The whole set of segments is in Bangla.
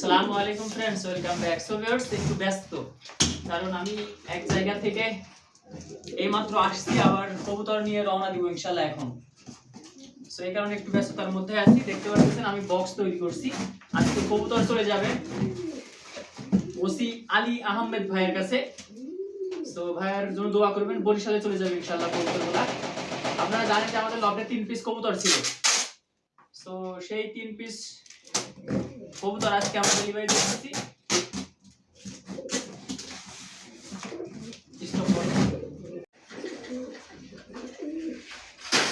সালামু আলাইকুম ওয়েলকাম ব্যাক সো ভিউয়ার্স একটু ব্যস্ত, কারণ আমি এক জায়গা থেকে আসছি, আবার কবুতর নিয়ে রওনা দিব ইনশাল্লাহ এখন। সো এই কারণে একটু ব্যস্ততার মধ্যে আছি, দেখতে পাচ্ছেন আমি বক্স তৈরি করছি। আজকে কবুতর চলে যাবে ওসি আলী আহমেদ ভাইয়ের কাছে। তো ভাইয়ের জন্য দোয়া করবেন, বরিশালে চলে যাবে ইনশাল্লাহ কবুতরগুলা। আপনারা জানেন যে আমাদের লবডে তিন পিস কবুতর ছিল। তো সেই তিন পিস কবুতর আজকে আমরা ডেলিভারি দিয়েছি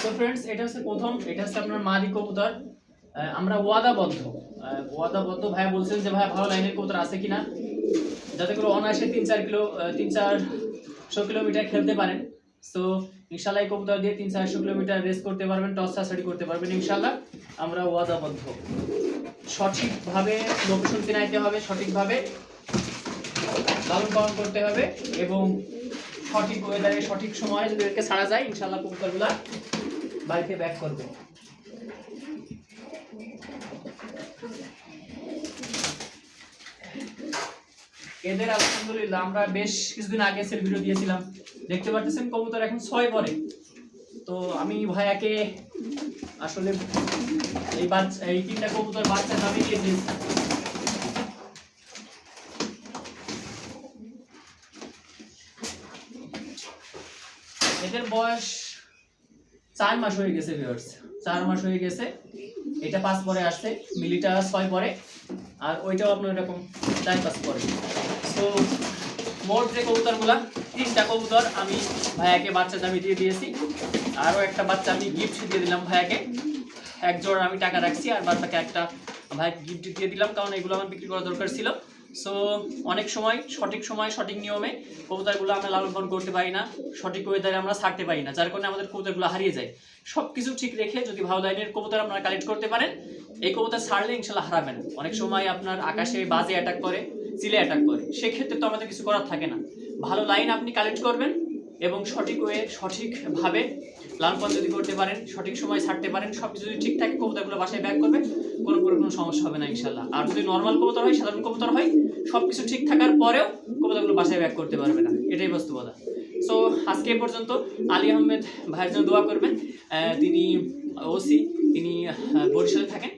তো ফ্রেন্ডস এটা হচ্ছে প্রথম, এটা হচ্ছে আপনার মাদি কবুতর। আমরা ওয়াদাবদ্ধ। ওয়াদাবদ্ধ ভাই বলছেন যে, ভাই, ভালো লাইনের কবুতর আছে কিনা? যাতে করে অনায়াসে তিন চার কিলো তিন চারশো কিলোমিটার খেলতে পারেন। তো ইনশাল্লাহ কবুতর দিয়ে তিন চারশো কিলোমিটার রেস করতে পারবেন, টস সাসারি করতে পারবেন ইনশাল্লাহ আমরা ওয়াদাবদ্ধ। সঠিকভাবে লোকেশন চিনাইতে হবে, সঠিকভাবে লালন পালন করতে হবে এবং সঠিক ওয়েদারে সঠিক সময়ে যদি এদেরকে ছাড়া যায় ইনশাল্লাহ কবুতরগুলা বাড়িতে ব্যাক করবে। এদের আলহামদুলিল্লাহ আমরা বেশ কিছুদিন আগে সেল ভিডিও দিয়েছিলাম। দেখতে পারতেছেন কবুতর এখন ছয় পরে তো আমি ভাইয়াকে আসলে এই বাচ্চা, এই তিনটা কবুতর বাচ্চা দিয়ে দিয়েছি। এদের বয়স চার মাস হয়ে গেছে ভিউয়ার্স চার মাস হয়ে গেছে। এটা পাঁচ পরে আসছে, মিলিটা ছয় পরে, আর ওইটাও আপনার এরকম চার পাঁচ পরে। তো মোট যে কবুতরগুলা তিনটা কবুতর আমি ভাইয়াকে বাচ্চা দামি দিয়ে দিয়েছি। আরও একটা বাচ্চা আমি গিফট দিয়ে দিলাম ভাইয়াকে। এক জোড়া আমি টাকা রাখছি আর বাদ বাকি একটা ভাই গিফট দিয়ে দিলাম, কারণ এগুলো আমার বিক্রি করা দরকার ছিল। সো অনেক সময়, সঠিক সময়, সঠিক নিয়মে কবুতরগুলো আমরা লালন পালন করতে পারি না, সঠিক ওয়েদারে আমরা ছাড়তে পারি না, যার কারণে আমাদের কবুতরগুলো হারিয়ে যায়। সব কিছু ঠিক রেখে যদি ভালো লাইনের কবুতর আপনারা কালেক্ট করতে পারেন, এই কবুতর ছাড়লে ইনশাল্লাহ হারাবেন। অনেক সময় আপনার আকাশে বাজে অ্যাটাক করে চিলে অ্যাটাক করে। সেক্ষেত্রে তো আমাদের কিছু করার থাকে না। ভালো লাইন আপনি কালেক্ট করবেন এবং সঠিক ওয়ে সঠিকভাবে পালন যদি করতে পারেন, সঠিক সময় ছাড়তে পারেন সব কিছু যদি ঠিক থাকে বাসায় ব্যাক করবে কোনো কোনো কোনো সমস্যা হবে না ইনশাল্লাহ আর যদি নর্মাল কবুতর হয়, সাধারণ কবুতর হয় সব কিছু ঠিক থাকার পরেও কবুতরগুলো বাসায় ব্যাক করতে পারবে না। এটাই বাস্তবতা। সো আজকে পর্যন্ত আলী আহমেদ ভাইয়ের জন্য দোয়া করবেন। তিনি ওসি তিনি বরিশালে থাকেন।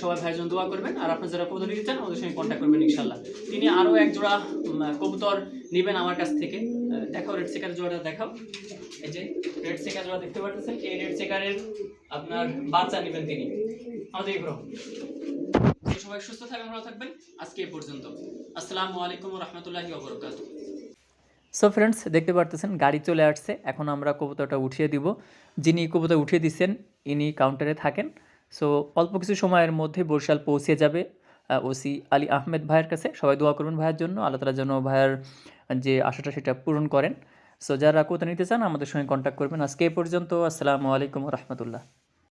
সবাই ভাইয়ের জন্য দোয়া করবেন। আর আপনার যারা কবুতর নিতে চান, আমাদের সঙ্গে কন্ট্যাক্ট করবেন ইনশাল্লাহ তিনি আরও এক জোড়া কবুতর নেবেন আমার কাছ থেকে। দেখাও রেড সেকার জোড়াটা দেখাও। এই যে রেড সেকার জোড়া দেখতে পাচ্ছেন এই রেড সেকারের আপনার বাচ্চা নেবেন তিনি। আমাদের তো সবাই সুস্থ থাকবেন, ভালো থাকবেন। আজকে এ পর্যন্ত। আসসালামু আলাইকুম রহমতুল্লাহি ওবরকাতুহ সো ফ্রেন্ডস দেখতে পারতেছেন, গাড়ি চলে আসছে। এখন আমরা কবুতরটা উঠিয়ে দিব। যিনি কবুতর উঠিয়ে দিচ্ছেন ইনি কাউন্টারে থাকেন। সো অল্প কিছু সময়ের মধ্যে বরিশাল পৌঁছে যাবে ওসি আলী আহমেদ ভাইয়ের কাছে। সবাই দোয়া করবেন ভাইয়ের জন্য। আল্লাহ তালার জন্য ভাইয়ের যে আশাটা সেটা পূরণ করেন। সো যারা কোথা নিতে চান, আমাদের সঙ্গে কন্ট্যাক্ট করবেন। আজকে এ পর্যন্ত, আসসালামু আলাইকুম রহমতুল্লাহ।